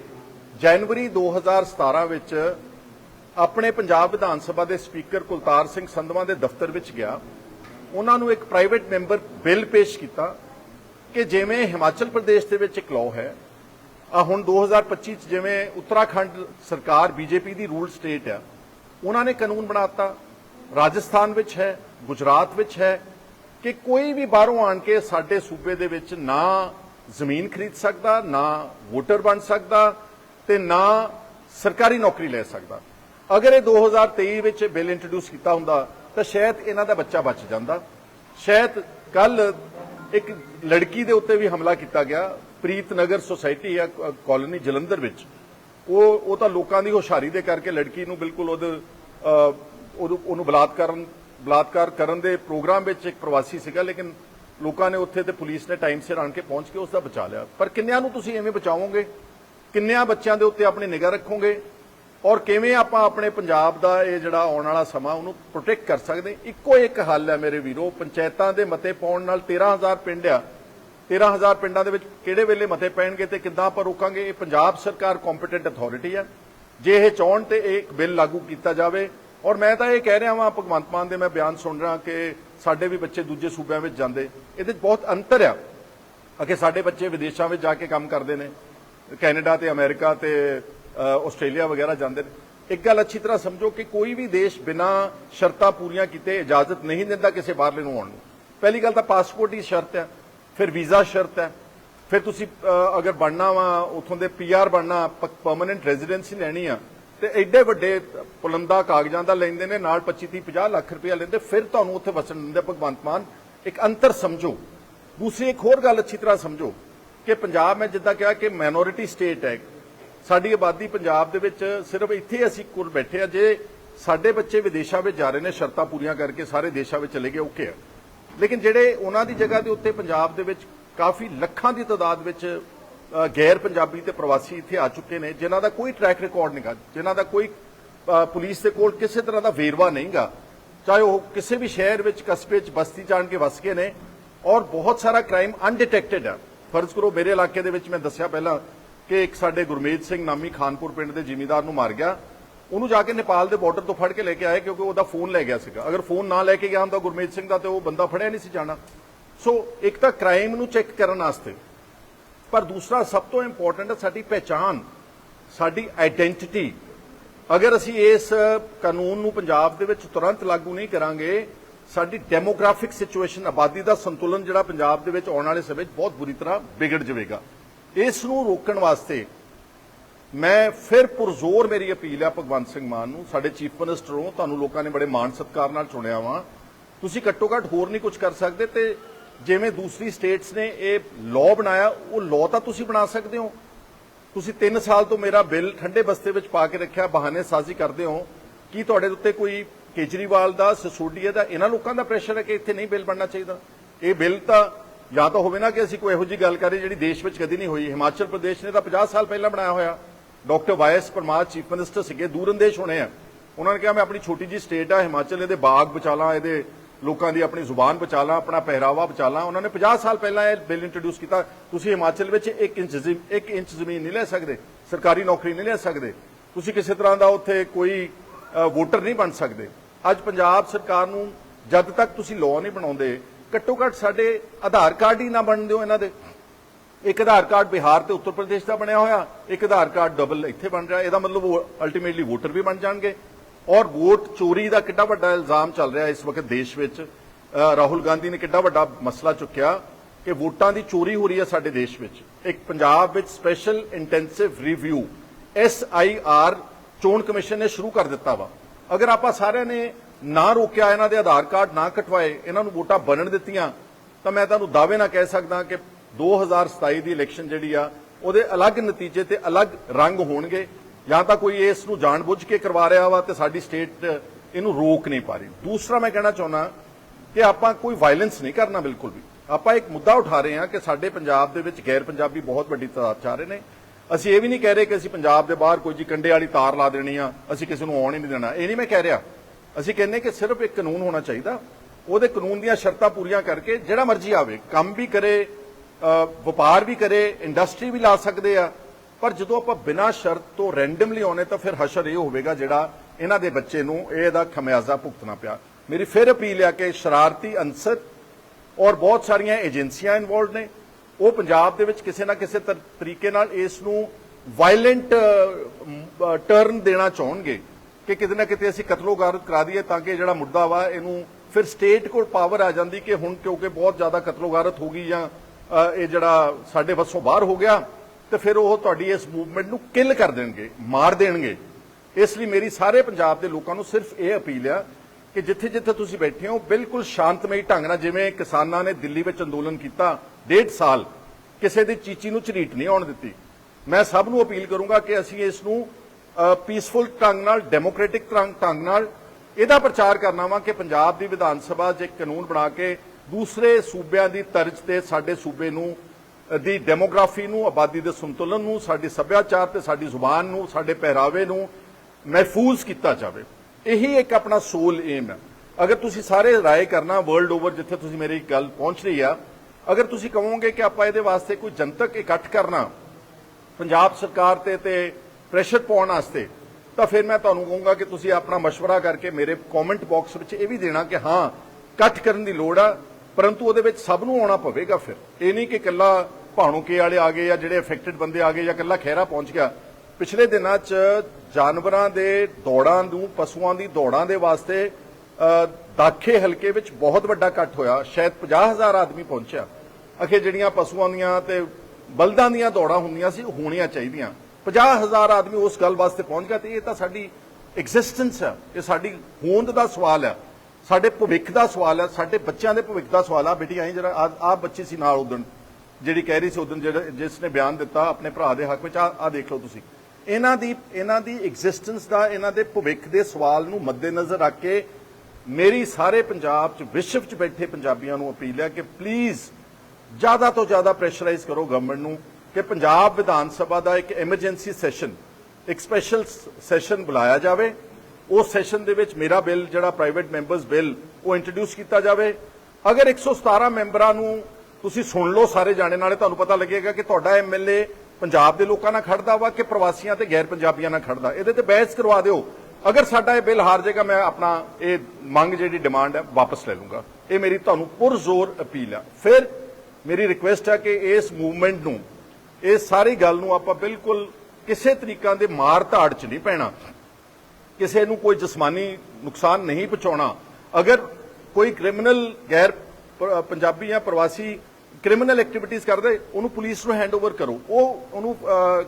ਜਨਵਰੀ 2017 ਵਿੱਚ ਆਪਣੇ ਪੰਜਾਬ ਵਿਧਾਨ ਸਭਾ ਦੇ ਸਪੀਕਰ ਕੁਲਤਾਰ ਸਿੰਘ ਸੰਧਵਾ ਦੇ ਦਫ਼ਤਰ ਵਿੱਚ ਗਿਆ। ਉਹਨਾਂ ਨੂੰ ਇੱਕ ਪ੍ਰਾਈਵੇਟ ਮੈਂਬਰ ਬਿੱਲ ਪੇਸ਼ ਕੀਤਾ ਕਿ ਜਿਵੇਂ ਹਿਮਾਚਲ ਪ੍ਰਦੇਸ਼ ਦੇ ਵਿੱਚ ਇੱਕ ਲਾਅ ਹੈ ਆ ਹੁਣ 2025 ਚ ਜਿਵੇਂ ਉੱਤਰਾਖੰਡ ਸਰਕਾਰ ਬੀਜੇਪੀ ਦੀ ਰੂਲ ਸਟੇਟ ਆ, ਉਹਨਾਂ ਨੇ ਕਾਨੂੰਨ ਬਣਾਤਾ ਰਾਜਸਥਾਨ ਵਿੱਚ ਹੈ, ਗੁਜਰਾਤ ਵਿੱਚ ਹੈ, ਕਿ ਕੋਈ ਵੀ ਬਾਹਰੋਂ ਆਣ ਕੇ ਸਾਡੇ ਸੂਬੇ ਦੇ ਵਿੱਚ ਨਾ ਜ਼ਮੀਨ ਖਰੀਦ ਸਕਦਾ, ਨਾ ਵੋਟਰ ਬਣ ਸਕਦਾ ਤੇ ਨਾ ਸਰਕਾਰੀ ਨੌਕਰੀ ਲੈ ਸਕਦਾ। ਅਗਰ ਇਹ 2023 ਵਿੱਚ ਬਿੱਲ ਇੰਟਰੋਡਿਊਸ ਕੀਤਾ ਹੁੰਦਾ, ਤਾਂ ਸ਼ਾਇਦ ਇਹਨਾਂ ਦਾ ਬੱਚਾ ਬਚ ਜਾਂਦਾ। ਸ਼ਾਇਦ ਕੱਲ ਇੱਕ ਲੜਕੀ ਦੇ ਉੱਤੇ ਵੀ ਹਮਲਾ ਕੀਤਾ ਗਿਆ, ਪ੍ਰੀਤ ਨਗਰ ਸੁਸਾਇਟੀ ਹੈ ਕਾਲੋਨੀ ਜਲੰਧਰ ਵਿੱਚ। ਉਹ ਉਹ ਤਾਂ ਲੋਕਾਂ ਦੀ ਹੁਸ਼ਿਆਰੀ ਦੇ ਕਰਕੇ ਲੜਕੀ ਨੂੰ ਬਿਲਕੁਲ ਉਹਦੇ ਉਹਨੂੰ ਉਹਨੂੰ ਬਲਾਤਕਾਰਨ ਬਲਾਤਕਾਰ ਕਰਨ ਦੇ ਪ੍ਰੋਗਰਾਮ ਵਿੱਚ ਇੱਕ ਪ੍ਰਵਾਸੀ ਸੀਗਾ, ਲੇਕਿਨ ਲੋਕਾਂ ਨੇ ਉੱਥੇ ਤੇ ਪੁਲਿਸ ਨੇ ਟਾਈਮ ਸਿਰ ਆਣ ਕੇ ਪਹੁੰਚ ਕੇ ਉਸ ਦਾ ਬਚਾ ਲਿਆ। ਪਰ ਕਿੰਨਿਆਂ ਨੂੰ ਤੁਸੀਂ ਐਵੇਂ ਬਚਾਓਗੇ? ਕਿੰਨਿਆਂ ਬੱਚਿਆਂ ਦੇ ਉੱਤੇ ਆਪਣੀ ਨਿਗਾਹ ਰੱਖੋਗੇ? ਔਰ ਕਿਵੇਂ ਆਪਾਂ ਆਪਣੇ ਪੰਜਾਬ ਦਾ ਇਹ ਜਿਹੜਾ ਆਉਣ ਵਾਲਾ ਸਮਾਂ, ਉਹਨੂੰ ਪ੍ਰੋਟੈਕਟ ਕਰ ਸਕਦੇ? ਇੱਕੋ ਇੱਕ ਹੱਲ ਹੈ ਮੇਰੇ ਵੀਰੋ, ਪੰਚਾਇਤਾਂ ਦੇ ਮਤੇ ਪਾਉਣ ਨਾਲ 13000 ਪਿੰਡ ਆ। 13000 ਪਿੰਡਾਂ ਦੇ ਵਿੱਚ ਕਿਹੜੇ ਵੇਲੇ ਮਤੇ ਪੈਣਗੇ ਤੇ ਕਿੱਦਾਂ ਆਪਾਂ ਰੋਕਾਂਗੇ? ਇਹ ਪੰਜਾਬ ਸਰਕਾਰ ਕੰਪੀਟੈਂਟ ਅਥਾਰਟੀ ਹੈ। ਜੇ ਇਹ ਚਾਹਣ ਤੇ ਇਹ ਇੱਕ ਬਿੱਲ ਲਾਗੂ ਕੀਤਾ ਜਾਵੇ ਔਰ ਮੈਂ ਤਾਂ ਇਹ ਕਹਿ ਰਿਹਾ ਵਾਂ, ਭਗਵੰਤ ਮਾਨ ਦੇ ਮੈਂ ਬਿਆਨ ਸੁਣ ਰਿਹਾ ਕਿ ਸਾਡੇ ਵੀ ਬੱਚੇ ਦੂਜੇ ਸੂਬਿਆਂ ਵਿੱਚ ਜਾਂਦੇ। ਇਹਦੇ 'ਚ ਬਹੁਤ ਅੰਤਰ ਆ ਅਗੇ ਸਾਡੇ ਬੱਚੇ ਵਿਦੇਸ਼ਾਂ ਵਿੱਚ ਜਾ ਕੇ ਕੰਮ ਕਰਦੇ ਨੇ। ਕੈਨੇਡਾ ਤੇ ਅਮਰੀਕਾ ਤੇ ਆਸਟ੍ਰੇਲੀਆ ਵਗੈਰਾ ਜਾਂਦੇ ਨੇ। ਇੱਕ ਗੱਲ ਅੱਛੀ ਤਰ੍ਹਾਂ ਸਮਝੋ ਕਿ ਕੋਈ ਵੀ ਦੇਸ਼ ਬਿਨਾ ਸ਼ਰਤਾਂ ਪੂਰੀਆਂ ਕੀਤੇ ਇਜਾਜ਼ਤ ਨਹੀਂ ਦਿੰਦਾ ਕਿਸੇ ਬਾਹਰਲੇ ਨੂੰ ਆਉਣ ਨੂੰ। ਪਹਿਲੀ ਗੱਲ ਤਾਂ ਪਾਸਪੋਰਟ ਦੀ ਸ਼ਰਤ ਹੈ ਫਿਰ ਵੀਜ਼ਾ ਸ਼ਰਤ ਹੈ ਫਿਰ ਤੁਸੀਂ ਅਗਰ ਬਣਨਾ ਵਾ, ਉਥੋਂ ਦੇ ਪੀਆਰ ਬਣਨਾ ਪਰਮਨੈਂਟ ਰੈਜ਼ੀਡੈਂਸੀ ਲੈਣੀ ਆ ਤੇ ਐਡੇ ਵੱਡੇ ਪੁਲੰਦਾ ਕਾਗਜ਼ਾਂ ਦਾ ਲੈਂਦੇ ਨੇ, ਨਾਲ 25 30 50 ਲੱਖ ਰੁਪਇਆ ਲੈਂਦੇ, ਫਿਰ ਤੁਹਾਨੂੰ ਉੱਥੇ ਵਸਣ ਦਿੰਦੇ ਭਗਵੰਤ ਮਾਨ। ਇੱਕ ਅੰਤਰ ਸਮਝੋ। ਦੂਸਰੀ ਇੱਕ ਹੋਰ ਗੱਲ ਅੱਛੀ ਤਰ੍ਹਾਂ ਸਮਝੋ ਕਿ ਪੰਜਾਬ, ਮੈਂ ਜਿੱਦਾਂ ਕਿਹਾ ਕਿ ਮਾਈਨੋਰਿਟੀ ਸਟੇਟ ਹੈ। ਸਾਡੀ ਆਬਾਦੀ ਪੰਜਾਬ ਦੇ ਵਿੱਚ ਸਿਰਫ ਇੱਥੇ ਅਸੀਂ ਕੁਰ ਬੈਠੇ ਆ, ਜੇ ਸਾਡੇ ਬੱਚੇ ਵਿਦੇਸ਼ਾਂ ਵਿੱਚ ਜਾ ਰਹੇ ਨੇ, ਸ਼ਰਤਾਂ ਪੂਰੀਆਂ ਕਰਕੇ ਸਾਰੇ ਦੇਸ਼ਾਂ ਵਿੱਚ ਚਲੇ ਗਏ, ਓਕੇ ਆ। ਲੇਕਿਨ ਜਿਹੜੇ ਉਹਨਾਂ ਦੀ ਜਗ੍ਹਾ ਦੇ ਉੱਤੇ ਪੰਜਾਬ ਦੇ ਵਿੱਚ ਕਾਫੀ ਲੱਖਾਂ ਦੀ ਤਾਦਾਦ ਵਿੱਚ ਗੈਰ ਪੰਜਾਬੀ ਤੇ ਪ੍ਰਵਾਸੀ ਇੱਥੇ ਆ ਚੁੱਕੇ ਨੇ, ਜਿਨ੍ਹਾਂ ਦਾ ਕੋਈ ਟਰੈਕ ਰਿਕਾਰਡ ਨਹੀਂਗਾ ਜਿਨ੍ਹਾਂ ਦਾ ਕੋਈ ਪੁਲਿਸ ਦੇ ਕੋਲ ਕਿਸੇ ਤਰ੍ਹਾਂ ਦਾ ਵੇਰਵਾ ਨਹੀਂਗਾ। ਚਾਹੇ ਉਹ ਕਿਸੇ ਵੀ ਸ਼ਹਿਰ ਵਿੱਚ, ਕਸਬੇ 'ਚ ਬਸਤੀ ਜਾਣ ਕੇ ਵਸ ਗਏ ਨੇ, ਔਰ ਬਹੁਤ ਸਾਰਾ ਕ੍ਰਾਈਮ ਅਨਡਿਟੈਕਟਡ ਹੈ ਫਰਜ਼ ਕਰੋ ਮੇਰੇ ਇਲਾਕੇ ਦੇ ਵਿੱਚ ਮੈਂ ਦੱਸਿਆ ਪਹਿਲਾਂ ਕਿ ਇੱਕ ਸਾਡੇ ਗੁਰਮੀਤ ਸਿੰਘ ਨਾਮੀ ਖਾਨਪੁਰ ਪਿੰਡ ਦੇ ਜ਼ਿਮੀਦਾਰ ਨੂੰ ਮਾਰ ਗਿਆ। ਉਹਨੂੰ ਜਾ ਕੇ ਨੇਪਾਲ ਦੇ ਬਾਰਡਰ ਤੋਂ ਫੜ ਕੇ ਲੈ ਕੇ ਆਏ ਕਿਉਂਕਿ ਉਹਦਾ ਫੋਨ ਲੈ ਗਿਆ ਸੀਗਾ। ਅਗਰ ਫੋਨ ਨਾ ਲੈ ਕੇ ਗਿਆ ਹੁੰਦਾ ਗੁਰਮੀਤ ਸਿੰਘ ਦਾ, ਤੇ ਉਹ ਬੰਦਾ ਫੜਿਆ ਨਹੀਂ ਸੀ ਜਾਣਾ। ਸੋ ਇੱਕ ਤਾਂ ਕ੍ਰਾਈਮ ਨੂੰ ਚੈੱਕ ਕਰਨ ਵਾਸਤੇ ਪਰ ਦੂਸਰਾ ਸਭ ਤੋਂ ਇੰਪੋਰਟੈਂਟ ਹੈ ਸਾਡੀ ਪਹਿਚਾਨ ਸਾਡੀ ਆਇਡੈਂਟੀਟੀ ਅਗਰ ਅਸੀਂ ਇਸ ਕਾਨੂੰਨ ਨੂੰ ਪੰਜਾਬ ਦੇ ਵਿੱਚ ਤੁਰੰਤ ਲਾਗੂ ਨਹੀਂ ਕਰਾਂਗੇ, ਸਾਡੀ ਡੈਮੋਗ੍ਰਾਫਿਕ ਸਿਚੁਏਸ਼ਨ ਆਬਾਦੀ ਦਾ ਸੰਤੁਲਨ ਜਿਹੜਾ ਪੰਜਾਬ ਦੇ ਵਿੱਚ ਆਉਣ ਵਾਲੇ ਸਮੇਂ 'ਚ ਬਹੁਤ ਬੁਰੀ ਤਰ੍ਹਾਂ ਵਿਗੜ ਜਾਵੇਗਾ। ਇਸ ਨੂੰ ਰੋਕਣ ਵਾਸਤੇ ਮੈਂ ਫਿਰ ਪੁਰਜ਼ੋਰ ਮੇਰੀ ਅਪੀਲ ਹੈ ਭਗਵੰਤ ਸਿੰਘ ਮਾਨ ਨੂੰ, ਸਾਡੇ ਚੀਫ ਮਿਨਿਸਟਰ ਹੋ ਤੁਹਾਨੂੰ ਲੋਕਾਂ ਨੇ ਬੜੇ ਮਾਣ ਸਤਿਕਾਰ ਨਾਲ ਚੁਣਿਆ ਵਾ। ਤੁਸੀਂ ਘੱਟੋ ਘੱਟ ਹੋਰ ਨਹੀਂ ਕੁਝ ਕਰ ਸਕਦੇ ਤੇ ਜਿਵੇਂ ਦੂਸਰੀ ਸਟੇਟਸ ਨੇ ਇਹ ਲਾਅ ਬਣਾਇਆ, ਉਹ ਲਾਅ ਤਾਂ ਤੁਸੀਂ ਬਣਾ ਸਕਦੇ ਹੋ। ਤੁਸੀਂ 3 ਸਾਲ ਤੋਂ ਮੇਰਾ ਬਿੱਲ ਠੰਡੇ ਬਸਤੇ ਵਿੱਚ ਪਾ ਕੇ ਰੱਖਿਆ, ਬਹਾਨੇ ਸਾਜ਼ੀ ਕਰਦੇ ਹੋ। ਕੀ ਤੁਹਾਡੇ ਉੱਤੇ ਕੋਈ ਕੇਜਰੀਵਾਲ ਦਾ, ਸਿਸੋਡੀਆ ਦਾ, ਇਹਨਾਂ ਲੋਕਾਂ ਦਾ ਪ੍ਰੈਸ਼ਰ ਹੈ ਕਿ ਇੱਥੇ ਨਹੀਂ ਬਿੱਲ ਬਣਨਾ ਚਾਹੀਦਾ? ਇਹ ਬਿੱਲ ਤਾਂ ਜਾਂ ਤਾਂ ਹੋਵੇ ਨਾ ਕਿ ਅਸੀਂ ਕੋਈ ਇਹੋ ਜੀ ਗੱਲ ਕਰੀਏ ਜਿਹੜੀ ਦੇਸ਼ ਵਿੱਚ ਕਦੀ ਨਹੀਂ ਹੋਈ। ਹਿਮਾਚਲ ਪ੍ਰਦੇਸ਼ ਨੇ ਤਾਂ 50 ਸਾਲ ਪਹਿਲਾਂ ਬਣਾਇਆ ਹੋਇਆ। Doctor Y S Parmar, chief minister ਸੀਗੇ ਦੂਰਅੰਦੇਸ਼ ਹੋਣੇ ਆ। ਉਹਨਾਂ ਨੇ ਕਿਹਾ, ਮੈਂ ਆਪਣੀ ਛੋਟੀ ਜੀ ਸਟੇਟ ਆ, ਹਿਮਾਚਲ, ਇਹਦੇ ਬਾਗ ਬਚਾ ਇਹਦੇ ਲੋਕਾਂ ਦੀ ਆਪਣੀ ਜ਼ੁਬਾਨ ਬਚਾਲਾ ਆਪਣਾ ਪਹਿਰਾਵਾ ਬਚਾ ਲਾਂ। ਉਹਨਾਂ ਨੇ 50 ਸਾਲ ਪਹਿਲਾਂ ਇਹ ਬਿੱਲ ਇੰਟਰੋਡਿਊਸ ਕੀਤਾ। ਤੁਸੀਂ ਹਿਮਾਚਲ ਵਿੱਚ 1 ਇੰਚ ਇੱਕ ਇੰਚ ਜ਼ਮੀਨ ਨਹੀਂ ਲੈ ਸਕਦੇ। ਸਰਕਾਰੀ ਨੌਕਰੀ ਨਹੀਂ ਲੈ ਸਕਦੇ। ਤੁਸੀਂ ਕਿਸੇ ਤਰ੍ਹਾਂ ਦਾ ਉੱਥੇ ਕੋਈ ਵੋਟਰ ਨਹੀਂ ਬਣ ਸਕਦੇ। ਅੱਜ ਪੰਜਾਬ ਸਰਕਾਰ ਨੂੰ ਜਦ ਤੱਕ ਤੁਸੀਂ ਲਾਅ ਨਹੀਂ ਬਣਾਉਂਦੇ, ਘੱਟੋ ਘੱਟ ਸਾਡੇ ਆਧਾਰ ਕਾਰਡ ਹੀ ਨਾ ਬਣ ਦਿਓ ਇਹਨਾਂ ਦੇ। ਇੱਕ ਆਧਾਰ ਕਾਰਡ ਬਿਹਾਰ ਤੇ ਉੱਤਰ ਪ੍ਰਦੇਸ਼ ਦਾ ਬਣਿਆ ਹੋਇਆ, ਇੱਕ ਆਧਾਰ ਕਾਰਡ ਡਬਲ ਇੱਥੇ ਬਣ ਰਿਹਾ। ਇਹਦਾ ਮਤਲਬ ਉਹ ਅਲਟੀਮੇਟਲੀ ਵੋਟਰ ਵੀ ਬਣ ਜਾਣਗੇ। ਔਰ ਵੋਟ ਚੋਰੀ ਦਾ ਕਿੱਡਾ ਵੱਡਾ ਇਲਜ਼ਾਮ ਚੱਲ ਰਿਹਾ ਇਸ ਵਕਤ ਦੇਸ਼ ਵਿੱਚ। ਰਾਹੁਲ ਗਾਂਧੀ ਨੇ ਕਿੱਡਾ ਵੱਡਾ ਮਸਲਾ ਚੁੱਕਿਆ ਕਿ ਵੋਟਾਂ ਦੀ ਚੋਰੀ ਹੋ ਰਹੀ ਹੈ ਸਾਡੇ ਦੇਸ਼ ਵਿੱਚ। ਇੱਕ ਪੰਜਾਬ ਵਿੱਚ ਸਪੈਸ਼ਲ ਇੰਟੈਂਸਿਵ ਰਿਵਿਊ ਐਸਆਈਆਰ ਚੋਣ ਕਮਿਸ਼ਨ ਨੇ ਸ਼ੁਰੂ ਕਰ ਦਿੱਤਾ ਵਾ। ਅਗਰ ਆਪਾਂ ਸਾਰਿਆਂ ਨੇ ਨਾ ਰੋਕਿਆ ਇਹਨਾਂ ਦੇ ਆਧਾਰ ਕਾਰਡ, ਨਾ ਕਟਵਾਏ, ਇਹਨਾਂ ਨੂੰ ਵੋਟਾਂ ਬਣਨ ਦਿੱਤੀਆਂ, ਤਾਂ ਮੈਂ ਤੁਹਾਨੂੰ ਦਾਅਵੇ ਨਾਲ ਕਹਿ ਸਕਦਾ ਕਿ 2027 ਦੀ ਇਲੈਕਸ਼ਨ ਜਿਹੜੀ ਆ, ਉਹਦੇ ਅਲੱਗ ਨਤੀਜੇ ਤੇ ਅਲੱਗ ਰੰਗ ਹੋਣਗੇ। ਜਾਂ ਤਾਂ ਕੋਈ ਇਸ ਨੂੰ ਜਾਣਬੁੱਝ ਕੇ ਕਰਵਾ ਰਿਹਾ ਵਾ ਤੇ ਸਾਡੀ ਸਟੇਟ ਇਹਨੂੰ ਰੋਕ ਨਹੀਂ ਪਾ ਰਹੀ। ਦੂਸਰਾ ਮੈਂ ਕਹਿਣਾ ਚਾਹੁੰਦਾ ਕਿ ਆਪਾਂ ਕੋਈ ਵਾਇਲੈਂਸ ਨਹੀਂ ਕਰਨਾ ਬਿਲਕੁਲ ਵੀ। ਆਪਾਂ ਇੱਕ ਮੁੱਦਾ ਉਠਾ ਰਹੇ ਹਾਂ ਕਿ ਸਾਡੇ ਪੰਜਾਬ ਦੇ ਵਿੱਚ ਗੈਰ ਪੰਜਾਬੀ ਬਹੁਤ ਵੱਡੀ ਤਾਦਾਦ ਚ ਆ ਰਹੇ ਨੇ। ਅਸੀਂ ਇਹ ਵੀ ਨਹੀਂ ਕਹਿ ਰਹੇ ਕਿ ਅਸੀਂ ਪੰਜਾਬ ਦੇ ਬਾਹਰ ਕੋਈ ਜੀ ਕੰਡੇ ਵਾਲੀ ਤਾਰ ਲਾ ਦੇਣੀ ਆ, ਅਸੀਂ ਕਿਸੇ ਨੂੰ ਆਉਣ ਹੀ ਨਹੀਂ ਦੇਣਾ। ਇਹ ਨਹੀਂ ਮੈਂ ਕਹਿ ਰਿਹਾ। ਅਸੀਂ ਕਹਿੰਦੇ ਕਿ ਸਿਰਫ ਇੱਕ ਕਾਨੂੰਨ ਹੋਣਾ ਚਾਹੀਦਾ। ਉਹਦੇ ਕਾਨੂੰਨ ਦੀਆਂ ਸ਼ਰਤਾਂ ਪੂਰੀਆਂ ਕਰਕੇ ਜਿਹੜਾ ਮਰਜ਼ੀ ਆਵੇ, ਕੰਮ ਵੀ ਕਰੇ ਵਪਾਰ ਵੀ ਕਰੇ ਇੰਡਸਟਰੀ ਵੀ ਲਾ ਸਕਦੇ ਆ ਪਰ ਜਦੋਂ ਆਪਾਂ ਬਿਨਾਂ ਸ਼ਰਤ ਤੋਂ ਰੈਂਡਮਲੀ ਆਉਨੇ ਤਾਂ ਫਿਰ ਹਸ਼ਰ ਇਹ ਹੋਵੇਗਾ ਜਿਹੜਾ ਇਹਨਾਂ ਦੇ ਬੱਚੇ ਨੂੰ ਇਹਦਾ ਖਮਿਆਜ਼ਾ ਭੁਗਤਣਾ ਪਿਆ। ਮੇਰੀ ਫਿਰ ਅਪੀਲ ਆ ਕਿ ਸ਼ਰਾਰਤੀ ਅੰਸਰ ਔਰ ਬਹੁਤ ਸਾਰੀਆਂ ਏਜੰਸੀਆਂ ਇਨਵੋਲਡ ਨੇ। ਉਹ ਪੰਜਾਬ ਦੇ ਵਿੱਚ ਕਿਸੇ ਨਾ ਕਿਸੇ ਤਰੀਕੇ ਨਾਲ ਇਸ ਨੂੰ ਵਾਇਲੈਂਟ ਟਰਨ ਦੇਣਾ ਚਾਹਣਗੇ ਕਿ ਕਿਤੇ ਨਾ ਕਿਤੇ ਅਸੀਂ ਕਤਲੋਗਾਰਤ ਕਰਾ ਦਈਏ ਤਾਂ ਕਿ ਜਿਹੜਾ ਮੁੱਦਾ ਵਾ ਇਹਨੂੰ ਫਿਰ ਸਟੇਟ ਕੋਲ ਪਾਵਰ ਆ ਜਾਂਦੀ ਕਿ ਹੁਣ ਕਿਉਂਕਿ ਬਹੁਤ ਜ਼ਿਆਦਾ ਕਤਲੋਗਾਰਤ ਹੋ ਗਈ ਜਾਂ ਇਹ ਜਿਹੜਾ ਸਾਡੇ ਵੱਸੋਂ ਬਾਹਰ ਹੋ ਗਿਆ ਤੇ ਫਿਰ ਉਹ ਤੁਹਾਡੀ ਇਸ ਮੂਵਮੈਂਟ ਨੂੰ ਕਿਲ ਕਰ ਦੇਣਗੇ, ਮਾਰ ਦੇਣਗੇ। ਇਸ ਲਈ ਮੇਰੀ ਸਾਰੇ ਪੰਜਾਬ ਦੇ ਲੋਕਾਂ ਨੂੰ ਸਿਰਫ ਇਹ ਅਪੀਲ ਆ ਕਿ ਜਿੱਥੇ ਜਿੱਥੇ ਤੁਸੀਂ ਬੈਠੇ ਹੋ, ਬਿਲਕੁਲ ਸ਼ਾਂਤਮਈ ਢੰਗ ਨਾਲ, ਜਿਵੇਂ ਕਿਸਾਨਾਂ ਨੇ ਦਿੱਲੀ ਵਿੱਚ ਅੰਦੋਲਨ ਕੀਤਾ ਡੇਢ ਸਾਲ, ਕਿਸੇ ਦੀ ਚੀਚੀ ਨੂੰ ਝਰੀਟ ਨਹੀਂ ਆਉਣ ਦਿੱਤੀ। ਮੈਂ ਸਭ ਨੂੰ ਅਪੀਲ ਕਰੂੰਗਾ ਕਿ ਅਸੀਂ ਇਸ ਨੂੰ ਪੀਸਫੁਲ ਢੰਗ ਨਾਲ ਡੈਮੋਕ੍ਰੈਟਿਕ ਢੰਗ ਨਾਲ ਇਹਦਾ ਪ੍ਰਚਾਰ ਕਰਨਾ ਵਾ ਕਿ ਪੰਜਾਬ ਦੀ ਵਿਧਾਨ ਸਭਾ 'ਚ ਇੱਕ ਕਾਨੂੰਨ ਬਣਾ ਕੇ ਦੂਸਰੇ ਸੂਬਿਆਂ ਦੀ ਤਰਜ਼ ਤੇ ਸਾਡੇ ਸੂਬੇ ਨੂੰ ਦੀ ਡੈਮੋਗ੍ਰਾਫੀ ਨੂੰ ਆਬਾਦੀ ਦੇ ਸੰਤੁਲਨ ਨੂੰ ਸਾਡੀ ਸੱਭਿਆਚਾਰ ਤੇ ਸਾਡੀ ਜ਼ੁਬਾਨ ਨੂੰ ਸਾਡੇ ਪਹਿਰਾਵੇ ਨੂੰ ਮਹਿਫੂਜ਼ ਕੀਤਾ ਜਾਵੇ ਇਹੀ ਇੱਕ ਆਪਣਾ ਸੋਲ ਏਮ ਹੈ ਅਗਰ ਤੁਸੀਂ ਸਾਰੇ ਰਾਏ ਕਰਨਾ ਵਰਲਡ ਓਵਰ ਜਿੱਥੇ ਤੁਸੀਂ ਮੇਰੀ ਗੱਲ ਪਹੁੰਚ ਰਹੀ ਆ ਅਗਰ ਤੁਸੀਂ ਕਹੋਗੇ ਕਿ ਆਪਾਂ ਇਹਦੇ ਵਾਸਤੇ ਕੋਈ ਜਨਤਕ ਇਕੱਠ ਕਰਨਾ ਪੰਜਾਬ ਸਰਕਾਰ ਤੇ ਤੇ ਪ੍ਰੈਸ਼ਰ ਪਾਉਣ ਵਾਸਤੇ ਤਾਂ ਫਿਰ ਮੈਂ ਤੁਹਾਨੂੰ ਕਹੂੰਗਾ ਕਿ ਤੁਸੀਂ ਆਪਣਾ مشورہ ਕਰਕੇ ਮੇਰੇ ਕਮੈਂਟ ਬਾਕਸ ਵਿੱਚ ਇਹ ਵੀ ਦੇਣਾ ਕਿ ਹਾਂ ਇਕੱਠ ਕਰਨ ਦੀ ਲੋੜ ਆ ਪਰੰਤੂ ਉਹਦੇ ਵਿੱਚ ਸਭ ਨੂੰ ਆਉਣਾ ਪਵੇਗਾ ਫਿਰ। ਇਹ ਨਹੀਂ ਕਿ ਇਕੱਲਾ ਭਾਣੂਕੇ ਵਾਲੇ ਆ ਗਏ ਜਾਂ ਜਿਹੜੇ ਅਫੈਕਟਡ ਬੰਦੇ ਆ ਗਏ ਜਾਂ ਇਕੱਲਾ ਖਹਿਰਾ ਪਹੁੰਚ ਗਿਆ। ਪਿਛਲੇ ਦਿਨਾਂ 'ਚ ਜਾਨਵਰਾਂ ਦੇ ਦੌੜਾਂ ਨੂੰ, ਪਸ਼ੂਆਂ ਦੀ ਦੌੜਾਂ ਦੇ ਵਾਸਤੇ ਦਾਖੇ ਹਲਕੇ ਵਿੱਚ ਬਹੁਤ ਵੱਡਾ ਇਕੱਠ ਹੋਇਆ। ਸ਼ਾਇਦ 50000 ਆਦਮੀ ਪਹੁੰਚਿਆ। ਅਖੇ ਜਿਹੜੀਆਂ ਪਸ਼ੂਆਂ ਦੀਆਂ ਤੇ ਬਲਦਾਂ ਦੀਆਂ ਦੌੜਾਂ ਹੁੰਦੀਆਂ ਸੀ ਹੋਣੀਆਂ ਚਾਹੀਦੀਆਂ। 50000 ਆਦਮੀ ਉਸ ਗੱਲ ਵਾਸਤੇ ਪਹੁੰਚ ਗਿਆ ਤੇ ਇਹ ਤਾਂ ਸਾਡੀ ਐਗਜ਼ਿਸਟੈਂਸ ਹੈ ਇਹ ਸਾਡੀ ਹੋਂਦ ਦਾ ਸਵਾਲ ਹੈ ਸਾਡੇ ਭਵਿੱਖ ਦਾ ਸਵਾਲ ਹੈ, ਸਾਡੇ ਬੱਚਿਆਂ ਦੇ ਭਵਿੱਖ ਦਾ ਸਵਾਲ ਆ। ਬੇਟੀ ਆਈ ਜਰਾ ਆ ਬੱਚੀ ਸੀ ਨਾਲ ਉਦਣ ਜਿਹੜੀ ਕਹਿ ਰਹੀ ਸੀ ਉਦਣ ਜਿਹੜਾ ਜਿਸ ਨੇ ਬਿਆਨ ਦਿੱਤਾ ਆਪਣੇ ਭਰਾ ਦੇ ਹੱਕ ਵਿੱਚ। ਆ ਆ ਦੇਖ ਲਓ ਤੁਸੀਂ। ਇਹਨਾਂ ਦੀ ਇਹਨਾਂ ਦੀ ਐਗਜ਼ਿਸਟੈਂਸ ਦਾ, ਇਹਨਾਂ ਦੇ ਭਵਿੱਖ ਦੇ ਸਵਾਲ ਨੂੰ ਮੱਦੇਨਜ਼ਰ ਰੱਖ ਕੇ ਮੇਰੀ ਸਾਰੇ ਪੰਜਾਬ 'ਚ, ਵਿਸ਼ਵ 'ਚ ਬੈਠੇ ਪੰਜਾਬੀਆਂ ਨੂੰ ਅਪੀਲ ਹੈ ਕਿ ਪਲੀਜ਼ ਜ਼ਿਆਦਾ ਤੋਂ ਜ਼ਿਆਦਾ ਪ੍ਰੈਸ਼ਰਾਈਜ਼ ਕਰੋ ਗਵਰਨਮੈਂਟ ਨੂੰ ਕਿ ਪੰਜਾਬ ਵਿਧਾਨ ਸਭਾ ਦਾ ਇੱਕ ਐਮਰਜੈਂਸੀ ਸੈਸ਼ਨ ਇੱਕ ਸਪੈਸ਼ਲ ਸੈਸ਼ਨ ਬੁਲਾਇਆ ਜਾਵੇ। ਉਸ ਸੈਸ਼ਨ ਦੇ ਵਿੱਚ ਮੇਰਾ ਬਿੱਲ, ਜਿਹੜਾ ਪ੍ਰਾਈਵੇਟ ਮੈਂਬਰਸ ਬਿੱਲ, ਉਹ ਇੰਟਰੋਡਿਊਸ ਕੀਤਾ ਜਾਵੇ। ਅਗਰ 117 ਮੈਂਬਰਾਂ ਨੂੰ ਤੁਸੀਂ ਸੁਣ ਲਓ ਸਾਰੇ ਜਾਣੇ, ਨਾਲੇ ਤੁਹਾਨੂੰ ਪਤਾ ਲੱਗੇਗਾ ਕਿ ਤੁਹਾਡਾ ਐਮਐਲਏ ਪੰਜਾਬ ਦੇ ਲੋਕਾਂ ਨਾਲ ਖੜਦਾ ਵਾ ਕਿ ਪ੍ਰਵਾਸੀਆਂ ਤੇ ਗੈਰ ਪੰਜਾਬੀਆਂ ਨਾਲ ਖੜਦਾ। ਇਹਦੇ ਤੇ ਬਹਿਸ ਕਰਵਾ ਦਿਓ। ਅਗਰ ਸਾਡਾ ਇਹ ਬਿੱਲ ਹਾਰ ਜਾਏਗਾ, ਮੈਂ ਆਪਣਾ ਇਹ ਮੰਗ ਜਿਹੜੀ ਡਿਮਾਂਡ ਹੈ, ਵਾਪਸ ਲੈ ਲੂੰਗਾ ਇਹ ਮੇਰੀ ਤੁਹਾਨੂੰ ਪੁਰਜ਼ੋਰ ਅਪੀਲ ਆ। ਫਿਰ ਮੇਰੀ ਰਿਕੁਐਸਟ ਹੈ ਕਿ ਇਸ ਮੂਵਮੈਂਟ ਨੂੰ, ਇਸ ਸਾਰੀ ਗੱਲ ਨੂੰ ਆਪਾਂ ਬਿਲਕੁਲ ਕਿਸੇ ਤਰੀਕਾਂ ਦੇ ਮਾਰ ਧਾੜ 'ਚ ਨਹੀਂ ਪੈਣਾ। ਕਿਸੇ ਨੂੰ ਕੋਈ ਜਿਸਮਾਨੀ ਨੁਕਸਾਨ ਨਹੀਂ ਪਹੁੰਚਾਉਣਾ। ਅਗਰ ਕੋਈ ਕ੍ਰਿਮੀਨਲ ਗੈਰ ਪੰਜਾਬੀ ਜਾਂ ਪ੍ਰਵਾਸੀ ਕ੍ਰਿਮੀਨਲ ਐਕਟੀਵਿਟੀਜ਼ ਕਰਦੇ, ਉਹਨੂੰ ਪੁਲਿਸ ਨੂੰ ਹੈਂਡਓਵਰ ਕਰੋ। ਉਹ, ਉਹਨੂੰ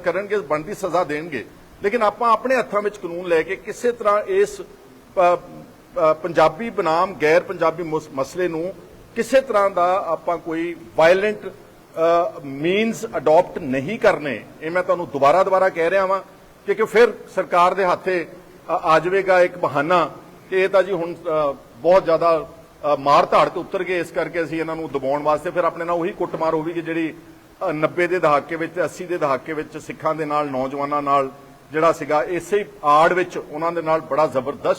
ਕਰਨਗੇ, ਬਣਦੀ ਸਜ਼ਾ ਦੇਣਗੇ। ਲੇਕਿਨ ਆਪਾਂ ਆਪਣੇ ਹੱਥਾਂ ਵਿੱਚ ਕਾਨੂੰਨ ਲੈ ਕੇ ਕਿਸੇ ਤਰ੍ਹਾਂ ਇਸ ਪੰਜਾਬੀ ਬਨਾਮ, ਗੈਰ ਪੰਜਾਬੀ ਮਸਲੇ ਨੂੰ ਕਿਸੇ ਤਰ੍ਹਾਂ ਦਾ ਆਪਾਂ ਕੋਈ ਵਾਇਲੈਂਟ ਮੀਨਸ ਅਡਾਪਟ ਨਹੀਂ ਕਰਨੇ। ਇਹ ਮੈਂ ਤੁਹਾਨੂੰ ਦੁਬਾਰਾ ਦੁਬਾਰਾ ਕਹਿ ਰਿਹਾ ਵਾਂ, ਕਿਉਂਕਿ ਫਿਰ ਸਰਕਾਰ ਦੇ ਹੱਥੇ ਆ ਜਾਵੇਗਾ ਇੱਕ ਬਹਾਨਾ ਕਿ ਇਹ ਤਾਂ ਜੀ ਹੁਣ ਬਹੁਤ ਜ਼ਿਆਦਾ ਮਾਰ ਧਾੜ ਤੇ ਉਤਰ ਗਏ ਇਸ ਕਰਕੇ ਅਸੀਂ ਇਹਨਾਂ ਨੂੰ ਦਬਾਉਣ ਵਾਸਤੇ ਫਿਰ ਆਪਣੇ ਨਾਲ ਉਹੀ ਕੁੱਟਮਾਰ ਹੋਈ ਕਿ ਜਿਹੜੀ ਅ, 90 ਦੇ ਦਹਾਕੇ ਵਿੱਚ ਤੇ 80 ਦੇ ਦਹਾਕੇ ਵਿੱਚ ਸਿੱਖਾਂ ਦੇ ਨਾਲ ਨੌਜਵਾਨਾਂ ਨਾਲ ਜਿਹੜਾ ਸੀਗਾ ਇਸੇ ਆੜ ਵਿੱਚ ਉਹਨਾਂ ਦੇ ਨਾਲ ਬੜਾ ਜ਼ਬਰਦਸਤ